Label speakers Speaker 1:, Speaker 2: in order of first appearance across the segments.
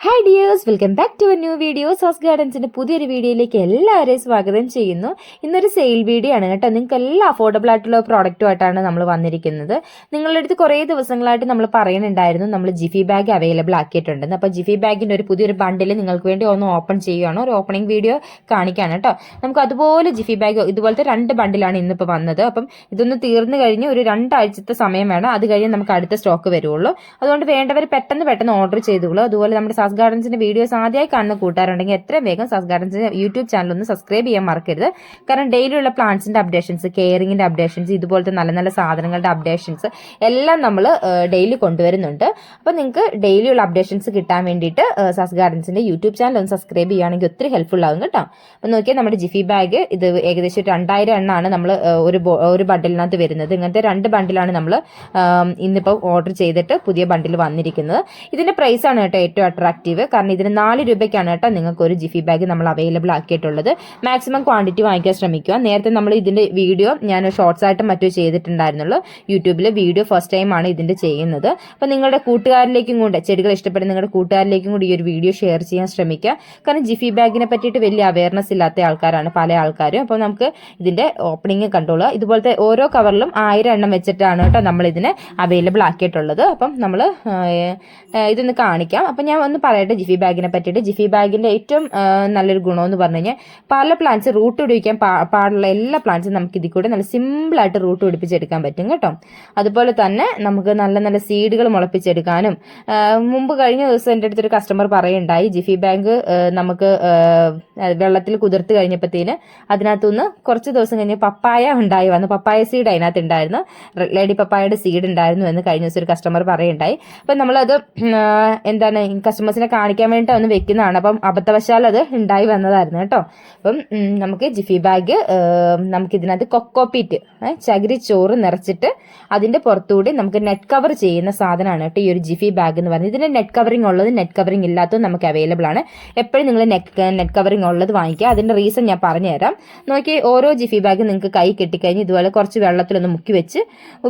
Speaker 1: Hi dears welcome back to a new video sauce ഗാർഡൻസിന്റെ പുതിയൊരു വീഡിയോയിലേക്ക് എല്ലാവരെയും സ്വാഗതം ചെയ്യുന്നു. ഇന്നൊരു സെയിൽ വീഡിയോ ആണ് കേട്ടോ. നിങ്ങൾക്ക് എല്ലാ അഫോർഡബിൾ ആയിട്ടുള്ള പ്രോഡക്റ്റുമായിട്ടാണ് നമ്മൾ വന്നിരിക്കുന്നത്. നിങ്ങളുടെ അടുത്ത് കുറേ ദിവസങ്ങളായിട്ട് നമ്മൾ പറയുന്നുണ്ടായിരുന്നു. നമ്മൾ ജിഫി ബാഗ് അവൈലബിൾ ആക്കിയിട്ടുണ്ടെന്ന് അപ്പോൾ ജിഫി ബാഗിന്റെ ഒരു പുതിയൊരു ബണ്ടിൽ നിങ്ങൾക്ക് വേണ്ടി ഒന്ന് ഓപ്പൺ ചെയ്യുകയാണ് ഒരു ഓപ്പണിംഗ് വീഡിയോ കാണിക്കാണ് കേട്ടോ. നമുക്ക് അതുപോലെ ജിഫി ബാഗ് ഇതുപോലത്തെ രണ്ട് ബണ്ടിലാണ് ഇന്നിപ്പോൾ വന്നത്. അപ്പം ഇതൊന്ന് തീർന്നു കഴിഞ്ഞ് ഒരു രണ്ടാഴ്ചത്തെ സമയം വേണം. അത് കഴിഞ്ഞ് നമുക്ക് അടുത്ത സ്റ്റോക്ക് വരുള്ളൂ അതുകൊണ്ട് വേണ്ടവർ പെട്ടെന്ന് പെട്ടെന്ന് ഓർഡർ ചെയ്തോളൂ അതുപോലെ നമ്മുടെ സാസ് ഗാർഡൻസിന്റെ വീഡിയോസ് ആദ്യമായി കാണുന്ന കൂട്ടുകാരുണ്ടെങ്കിൽ എത്രയും വേഗം സസ് ഗാർഡൻസിന്റെ യൂട്യൂബ് ചാനൽ ഒന്ന് സബ്സ്ക്രൈബ് ചെയ്യാൻ മറക്കരുത്. കാരണം ഡെയിലി ഉള്ള പ്ലാന്റ്സിന്റെ അപ്ഡേഷൻസ് കെയറിങ്ങിന്റെ അപ്ഡേഷൻസ് ഇതുപോലത്തെ നല്ല നല്ല സാധനങ്ങളുടെ അപ്ഡേഷൻസ് എല്ലാം നമ്മൾ ഡെയിലി കൊണ്ടുവരുന്നുണ്ട്. അപ്പോൾ നിങ്ങൾക്ക് ഡെയിലി ഉള്ള അപ്ഡേഷൻസ് കിട്ടാൻ വേണ്ടിയിട്ട് സസ് ഗാർഡൻസിന്റെ യൂട്യൂബ് ചാനൽ ഒന്ന് സബ്സ്ക്രൈബ് ചെയ്യുകയാണെങ്കിൽ ഒത്തിരി ഹെൽപ്ഫുൾ ആകും കേട്ടോ. അപ്പോൾ നോക്കിയാൽ നമ്മുടെ ജിഫി ബാഗ് ഇത് ഏകദേശം രണ്ടായിരം എണ്ണമാണ് നമ്മൾ ഒരു ഒരു ബണ്ടിലിനകത്ത് വരുന്നത്. ഇങ്ങനത്തെ രണ്ട് ബണ്ടിലാണ് നമ്മൾ ഇന്നിപ്പോൾ ഓർഡർ ചെയ്തിട്ട് പുതിയ ബണ്ടിൽ വന്നിരിക്കുന്നത്. ഇതിന്റെ പ്രൈസാണ് കേട്ടോ ഏറ്റവും അട്രാക്റ്റീവ് കാരണം ഇതിന് നാല് രൂപയ്ക്കാണ് കേട്ടോ നിങ്ങൾക്ക് ഒരു ജിഫി ബാഗ് നമ്മൾ അവൈലബിൾ ആക്കിയിട്ടുള്ളത്. മാക്സിമം ക്വാണ്ടിറ്റി വാങ്ങിക്കാൻ ശ്രമിക്കുക. നേരത്തെ നമ്മൾ ഇതിന്റെ വീഡിയോ ഞാൻ ഷോർട്സ് ആയിട്ട് മറ്റോ ചെയ്തിട്ടുണ്ടായിരുന്നുള്ളൂ. യൂട്യൂബിൽ വീഡിയോ ഫസ്റ്റ് ടൈം ആണ് ഇതിന്റെ ചെയ്യുന്നത്. അപ്പോൾ നിങ്ങളുടെ കൂട്ടുകാരിലേക്കും കൂടെ ചെടികൾ ഇഷ്ടപ്പെടുന്ന നിങ്ങളുടെ കൂട്ടുകാരിലേക്കും കൂടി ഈ ഒരു വീഡിയോ ഷെയർ ചെയ്യാൻ ശ്രമിക്കുക. കാരണം ജിഫി ബാഗിനെ പറ്റിയിട്ട് വലിയ അവയർനെസ് ഇല്ലാത്ത ആൾക്കാരാണ് പല ആൾക്കാരും. അപ്പോൾ നമുക്ക് ഇതിന്റെ ഓപ്പണിംഗ് കണ്ടോളുക ഇതുപോലത്തെ ഓരോ കവറിലും ആയിരം എണ്ണം വെച്ചിട്ടാണ് കേട്ടോ നമ്മൾ ഇതിനെ അവൈലബിൾ ആക്കിയിട്ടുള്ളത്. അപ്പം നമ്മൾ ഇതൊന്ന് കാണിക്കാം. അപ്പം ഞാൻ ഒന്ന് പറയട്ടെ ജിഫി ബാഗിനെ പറ്റിയിട്ട്. ജിഫി ബാഗിന്റെ ഏറ്റവും നല്ലൊരു ഗുണം എന്ന് പറഞ്ഞു കഴിഞ്ഞാൽ പല പ്ലാന്റ്സ് റൂട്ട് പിടിപ്പിക്കാൻ പാടുള്ള എല്ലാ പ്ലാന്റ്സും നമുക്ക് ഇതിൽ കൂടെ നല്ല സിമ്പിൾ ആയിട്ട് റൂട്ട് പിടിപ്പിച്ചെടുക്കാൻ പറ്റും കേട്ടോ. അതുപോലെ തന്നെ നമുക്ക് നല്ല നല്ല സീഡുകൾ മുളപ്പിച്ചെടുക്കാനും മുമ്പ് കഴിഞ്ഞ ദിവസം എന്റെ അടുത്തൊരു കസ്റ്റമർ പറയുണ്ടായി ജിഫി ബാങ്ക് നമുക്ക് വെള്ളത്തിൽ കുതിർത്ത് കഴിഞ്ഞപ്പോഴത്തേന് അതിനകത്തുനിന്ന് കുറച്ച് ദിവസം കഴിഞ്ഞ് പപ്പായ ഉണ്ടായി വന്നു. പപ്പായ സീഡ് അതിനകത്ത് ഉണ്ടായിരുന്നു. ലേഡി പപ്പായയുടെ സീഡ് ഉണ്ടായിരുന്നു എന്ന് കഴിഞ്ഞ ദിവസം ഒരു കസ്റ്റമർ പറയുണ്ടായി. അപ്പം നമ്മളത് എന്താണ് ആ, കസ്റ്റമേഴ്സിനെ കാണിക്കാൻ വേണ്ടിയിട്ട് ഒന്ന് വെക്കുന്നതാണ്. അപ്പം അബദ്ധവശാൽ അത് ഉണ്ടായി വന്നതായിരുന്നു കേട്ടോ. അപ്പം നമുക്ക് ജിഫി ബാഗ് നമുക്ക് ഇതിനകത്ത് കൊക്കോപ്പീറ്റ് ചകിരി ചോറ് നിറച്ചിട്ട് അതിന്റെ പുറത്തുകൂടി നമുക്ക് നെറ്റ് കവർ ചെയ്യുന്ന സാധനമാണ് കേട്ടോ ഈ ഒരു ജിഫി ബാഗ് എന്ന് പറയുന്നത്. ഇതിന്റെ നെറ്റ് കവറിംഗ് ഉള്ളത് നെറ്റ് കവറിംഗ് ഇല്ലാത്തതും നമുക്ക് അവൈലബിൾ ആണ്. എപ്പോഴും നിങ്ങൾ നെറ്റ് നെറ്റ് കവറിംഗ് ഉള്ളത് വാങ്ങിക്കുക. അതിന്റെ റീസൺ ഞാൻ പറഞ്ഞുതരാം. നോക്കി ഓരോ ജിഫി ബാഗ് നിങ്ങൾക്ക് കൈ കെട്ടിക്കഴിഞ്ഞ് ഇതുപോലെ കുറച്ച് വെള്ളത്തിലൊന്ന് മുക്കി വെച്ച്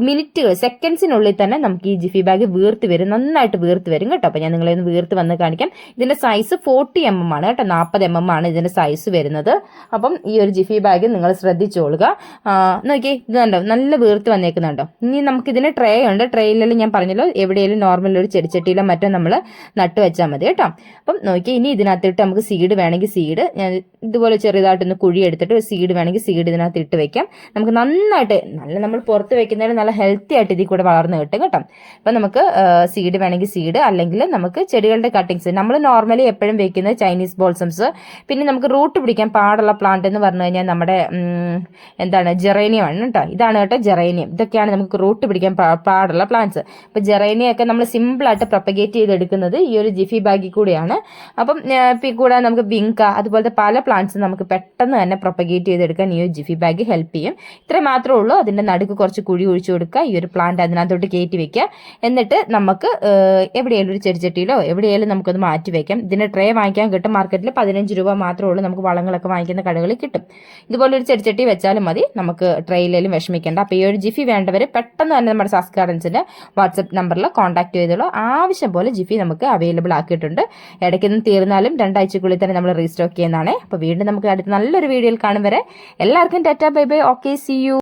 Speaker 1: മിനിറ്റുകൾ സെക്കൻഡ്സിനുള്ളിൽ തന്നെ നമുക്ക് ഈ ജിഫി ബാഗ് വീർത്ത് വരും. നന്നായിട്ട് വീർത്ത് വരും കേട്ടോ. അപ്പോൾ ഞാൻ നിങ്ങളെ ഒന്ന് വീർത്ത് വന്ന് കാണിക്കാം. ഇതിന്റെ സൈസ് ഫോർട്ടി എം എം ആണ് കേട്ടോ. നാൽപ്പത് എം എം ആണ് ഇതിന്റെ സൈസ് വരുന്നത്. അപ്പം ഈ ഒരു ജിഫി ബാഗ് നിങ്ങൾ ശ്രദ്ധിച്ചോളുക. നോക്കി ഇത് കണ്ടോ? നല്ല വീർത്ത് വന്നേക്കുന്നുണ്ടോ ഇനി നമുക്ക് ഇതിന് ട്രേ ഉണ്ട് ട്രേയിലെല്ലാം ഞാൻ പറഞ്ഞല്ലോ എവിടെയെങ്കിലും നോർമൽ ഒരു ചെടിച്ചട്ടിയിലോ മറ്റോ നമ്മൾ നട്ട് വെച്ചാൽ മതി കേട്ടോ. അപ്പം നോക്കി ഇനി ഇതിനകത്തിട്ട് നമുക്ക് സീഡ് വേണമെങ്കിൽ സീഡ് ഞാൻ ഇതുപോലെ ചെറുതായിട്ടൊന്ന് കുഴി എടുത്തിട്ട് സീഡ് വേണമെങ്കിൽ സീഡ് ഇതിനകത്ത് ഇട്ട് വെക്കാം. നമുക്ക് നന്നായിട്ട് നല്ല നമ്മൾ പുറത്ത് വെക്കുന്നതിന് നല്ല ഹെൽത്തി ആയിട്ട് ഇതിൽ കൂടെ വളർന്നു കിട്ടും കേട്ടോ. അപ്പം നമുക്ക് സീഡ് വേണമെങ്കിൽ സീഡ് അല്ലെങ്കിൽ നമുക്ക് ചെടികളുടെ കട്ടിങ്സ് നമ്മൾ നോർമലി എപ്പോഴും വെക്കുന്നത് ചൈനീസ് ബോൾസംസ് പിന്നെ നമുക്ക് റൂട്ട് പിടിക്കാൻ പാടുള്ള പ്ലാന്റ് എന്ന് പറഞ്ഞു കഴിഞ്ഞാൽ നമ്മുടെ എന്താണ് ജെറേനിയം ആണ് കേട്ടോ. ഇതാണ് കേട്ടോ ജെറേനിയം ഇതൊക്കെയാണ് നമുക്ക് റൂട്ട് പിടിക്കാൻ പാടുള്ള പ്ലാന്റ്സ് അപ്പോൾ ജെറേനിയം ഒക്കെ നമ്മൾ സിമ്പിളായിട്ട് പ്രൊപ്പഗേറ്റ് ചെയ്തെടുക്കുന്നത് ഈ ഒരു ജിഫി ബാഗിൽ കൂടെയാണ്. അപ്പം കൂടാതെ നമുക്ക് വിങ്ക അതുപോലത്തെ പല പ്ലാന്റ്സ് നമുക്ക് പെട്ടെന്ന് തന്നെ പ്രൊപ്പഗേറ്റ് ചെയ്തെടുക്കാൻ ഈ ഒരു ജിഫി ബാഗ് ഹെൽപ്പ് ചെയ്യും. ഇത്ര മാത്രമേ ഉള്ളൂ. അതിന്റെ നടുക്ക് കുറച്ച് കുഴി ഒഴിച്ചു കൊടുക്കുക. ഈ ഒരു പ്ലാന്റ് അതിനകത്തോട്ട് കയറ്റി വെക്കുക. എന്നിട്ട് നമുക്ക് എവിടെയെങ്കിലും ഒരു ചെടിച്ചട്ടിയിലോ എവിടെയെങ്കിലും നമുക്കത് മാറ്റി വയ്ക്കാം ഇതിന്റെ ട്രേ വാങ്ങിക്കാൻ കിട്ടും. മാർക്കറ്റിൽ പതിനഞ്ച് രൂപ മാത്രമേ ഉള്ളൂ. നമുക്ക് വളങ്ങളൊക്കെ വാങ്ങിക്കുന്ന കടകളിൽ കിട്ടും. ഇതുപോലെ ഒരു ചെടിച്ചട്ടി വെച്ചാലും മതി. നമുക്ക് ട്രെയിലും വിഷമിക്കേണ്ട. അപ്പോൾ ഈ ഒരു ജിഫി വേണ്ടവർ പെട്ടെന്ന് തന്നെ നമ്മുടെ സാസ് ഗാർഡൻസിന്റെ വാട്സപ്പ് നമ്പറിൽ കോൺടാക്ട് ചെയ്തോളൂ. ആവശ്യം പോലെ ജിഫി നമുക്ക് അവൈലബിൾ ആക്കിയിട്ടുണ്ട്. ഇടയ്ക്കൊന്നും തീർന്നാലും രണ്ടാഴ്ചക്കുള്ളിൽ തന്നെ നമ്മൾ റീസ്റ്റോക്ക് ചെയ്യുന്നതാണ്. അപ്പോൾ വീണ്ടും നമുക്ക് അടുത്ത നല്ലൊരു വീഡിയോയിൽ കാണും വരെ. എല്ലാവർക്കും tata bye bye. Okay see you